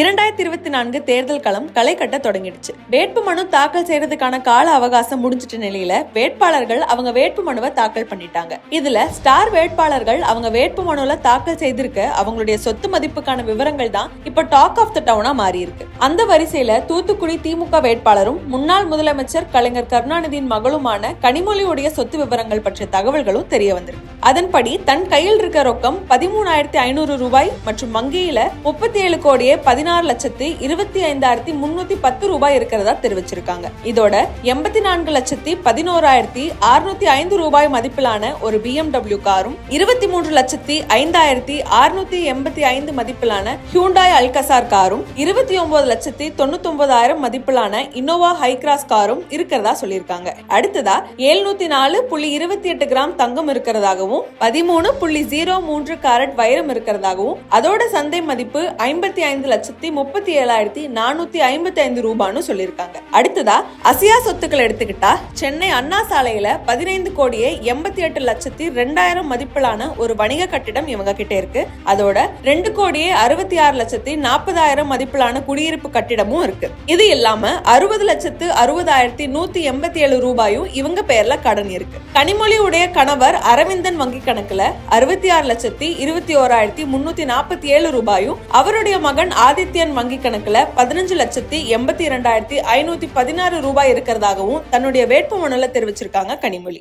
இரண்டாயிரத்தி இருபத்தி நான்கு தேர்தல் களம் களை கட்ட தொடங்கிடுச்சு. வேட்பு மனு தாக்கல் செய்யறதுக்கான கால அவகாசம் முடிஞ்சிட்ட நிலையில வேட்பாளர்கள் அவங்க வேட்பு மனுவை தாக்கல் பண்ணிட்டாங்க. இதுல ஸ்டார் வேட்பாளர்கள் அவங்க வேட்பு மனுல தாக்கல் செய்திருக்க அவங்களுடைய சொத்து மதிப்புக்கான விவரங்கள் தான் இப்ப டாக் ஆஃப் த டவுனா மாறி இருக்கு அந்த வரிசையில தூத்துக்குடி திமுக வேட்பாளரும் முன்னாள் முதலமைச்சர் கலைஞர் கருணாநிதியின் மகளுமான கனிமொழியுடைய சொத்து விவரங்கள் பற்றிய தகவல்களும் தெரிய வந்திருக்கு. அதன்படி தன் கையில் இருக்க ரொக்கம் பதிமூணாயிரத்தி ஐநூறு ரூபாய் மற்றும் வங்கியில முப்பத்தி ஏழு கோடியே பதினாறு லட்சத்தி இருபத்தி ஐந்தாயிரத்தி முன்னூத்தி பத்து ரூபாய் இருக்கிறதா தெரிவிச்சிருக்காங்க. இதோட எண்பத்தி நான்கு லட்சத்தி பதினோராயிரத்தி அறுநூத்தி ஐந்து ரூபாய் மதிப்பிலான ஒரு பிஎம்டபிள்யூ காரும் இருபத்தி மூன்று லட்சத்தி ஐந்தாயிரத்தி அறுநூத்தி எண்பத்தி ஐந்து மதிப்பிலான ஹியூண்டாய் அல்கசார் காரும் இருபத்தி ஒன்பது லட்சத்தி தொண்ணூத்தொன்பதாயிரம் மதிப்பிலான இன்னோவா ஹைக்ராஸ் காரும் இருக்கிறதா சொல்லியிருக்காங்க. அடுத்ததா எழுநூத்தி நாலு புள்ளி இருபத்தி எட்டு கிராம் தங்கம் இருக்கிறதாகவும் பதிமூணு புள்ளி ஜீரோ மூன்று கேரட் வைரம் இருக்கிறதாகவும் அதோட சந்தை மதிப்பு ஐம்பத்தி ஐந்து லட்சத்தி முப்பத்தி ஏழாயிரத்தி நானூத்தி ஐம்பத்தி ஐந்து ரூபான்னு சொல்லியிருக்காங்க. அடுத்ததா அசியா சொத்துக்கள் எடுத்துக்கிட்டா சென்னை அண்ணா சாலையில பதினைந்து கோடியே எண்பத்தி எட்டு லட்சத்தி ரெண்டாயிரம் மதிப்பிலான ஒரு வணிக கட்டிடம் இவங்க கிட்ட இருக்கு. அதோட ரெண்டு கோடியே அறுபத்தி ஆறு லட்சத்தி நாற்பதாயிரம் மதிப்பிலான குடியிருப்பு கட்டிடமும் இருக்கு. இது இல்லாம அறுபது லட்சத்து அறுபதாயிரத்தி நூத்தி எண்பத்தி ஏழு ரூபாயும் இவங்க பேர்ல கடன் இருக்கு. கனிமொழி உடைய கணவர் அரவிந்தன் வங்கி கணக்குல அறுபத்தி ஆறு லட்சத்தி இருபத்தி ஓராயிரத்தி முன்னூத்தி நாற்பத்தி ஏழு ரூபாயும் அவருடைய மகன் ஆதித்யன் வங்கி கணக்குல பதினஞ்சு லட்சத்தி எண்பத்தி இரண்டாயிரத்தி ஐநூத்தி பதினாறு ரூபாய் இருக்கிறதாகவும் தன்னுடைய வேட்புமனுல தெரிவிச்சிருக்காங்க கனிமொழி.